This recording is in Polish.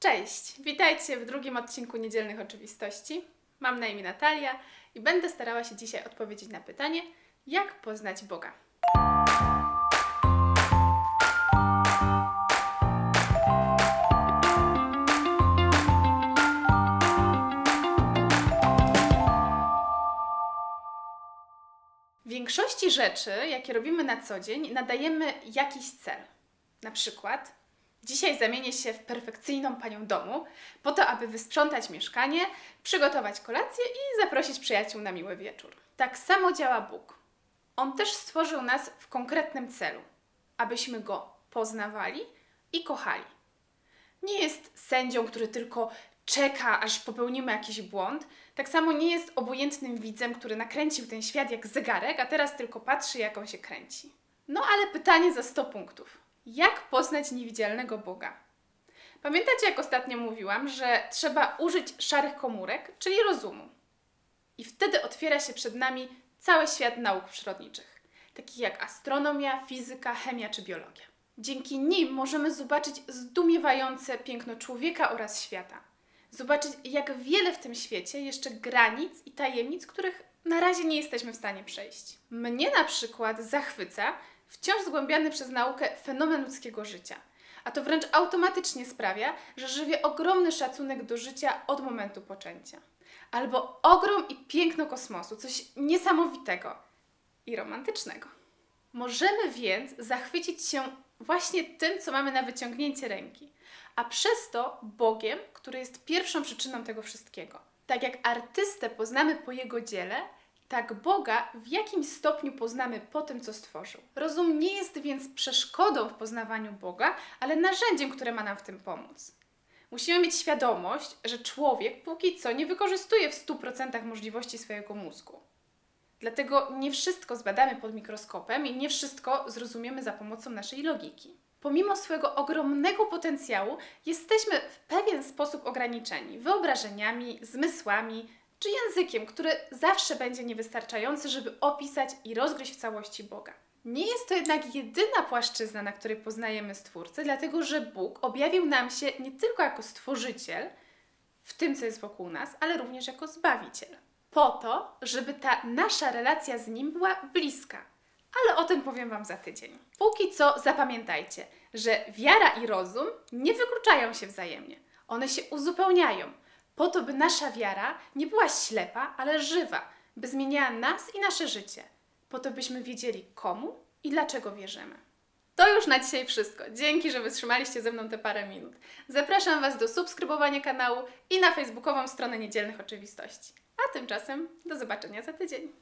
Cześć, witajcie w drugim odcinku Niedzielnych Oczywistości. Mam na imię Natalia i będę starała się dzisiaj odpowiedzieć na pytanie, jak poznać Boga. Większości rzeczy, jakie robimy na co dzień, nadajemy jakiś cel. Na przykład, dzisiaj zamienię się w perfekcyjną panią domu, po to, aby wysprzątać mieszkanie, przygotować kolację i zaprosić przyjaciół na miły wieczór. Tak samo działa Bóg. On też stworzył nas w konkretnym celu, abyśmy go poznawali i kochali. Nie jest sędzią, który tylko czeka, aż popełnimy jakiś błąd. Tak samo nie jest obojętnym widzem, który nakręcił ten świat jak zegarek, a teraz tylko patrzy, jak on się kręci. No ale pytanie za 100 punktów. Jak poznać niewidzialnego Boga? Pamiętacie, jak ostatnio mówiłam, że trzeba użyć szarych komórek, czyli rozumu. I wtedy otwiera się przed nami cały świat nauk przyrodniczych, takich jak astronomia, fizyka, chemia czy biologia. Dzięki nim możemy zobaczyć zdumiewające piękno człowieka oraz świata. Zobaczyć, jak wiele w tym świecie jeszcze granic i tajemnic, których na razie nie jesteśmy w stanie przejść. Mnie na przykład zachwyca wciąż zgłębiany przez naukę fenomen ludzkiego życia. A to wręcz automatycznie sprawia, że żywię ogromny szacunek do życia od momentu poczęcia. Albo ogrom i piękno kosmosu, coś niesamowitego i romantycznego. Możemy więc zachwycić się właśnie tym, co mamy na wyciągnięcie ręki, a przez to Bogiem, który jest pierwszą przyczyną tego wszystkiego. Tak jak artystę poznamy po jego dziele, tak Boga w jakimś stopniu poznamy po tym, co stworzył. Rozum nie jest więc przeszkodą w poznawaniu Boga, ale narzędziem, które ma nam w tym pomóc. Musimy mieć świadomość, że człowiek póki co nie wykorzystuje w 100% możliwości swojego mózgu. Dlatego nie wszystko zbadamy pod mikroskopem i nie wszystko zrozumiemy za pomocą naszej logiki. Pomimo swojego ogromnego potencjału, jesteśmy w pewien sposób ograniczeni wyobrażeniami, zmysłami czy językiem, który zawsze będzie niewystarczający, żeby opisać i rozgryźć w całości Boga. Nie jest to jednak jedyna płaszczyzna, na której poznajemy Stwórcę, dlatego że Bóg objawił nam się nie tylko jako Stworzyciel, w tym, co jest wokół nas, ale również jako Zbawiciel. Po to, żeby ta nasza relacja z Nim była bliska. Ale o tym powiem Wam za tydzień. Póki co zapamiętajcie, że wiara i rozum nie wykluczają się wzajemnie. One się uzupełniają, po to, by nasza wiara nie była ślepa, ale żywa, by zmieniała nas i nasze życie. Po to, byśmy wiedzieli komu i dlaczego wierzymy. To już na dzisiaj wszystko. Dzięki, że wytrzymaliście ze mną te parę minut. Zapraszam Was do subskrybowania kanału i na facebookową stronę Niedzielnych Oczywistości. A tymczasem do zobaczenia za tydzień.